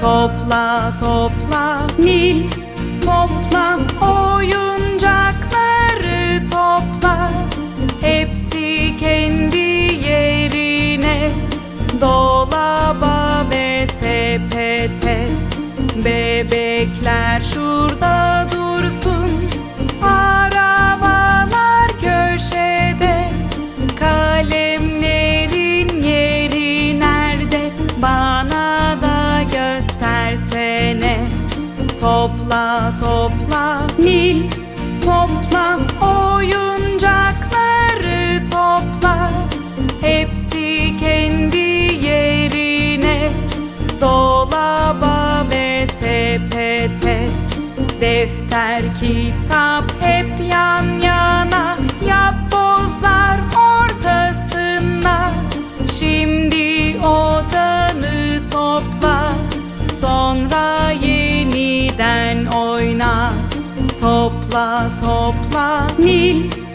Topla topla. Nil Topla. Oyuncakları topla. Hepsi kendi yerine. Dolaba ve sepete. Bebekler şurada Topla topla. Nil Topla. Oyuncakları topla. Hepsi kendi yerine. Dolaba ve sepete. Defter, kitap hep yan Topla Nil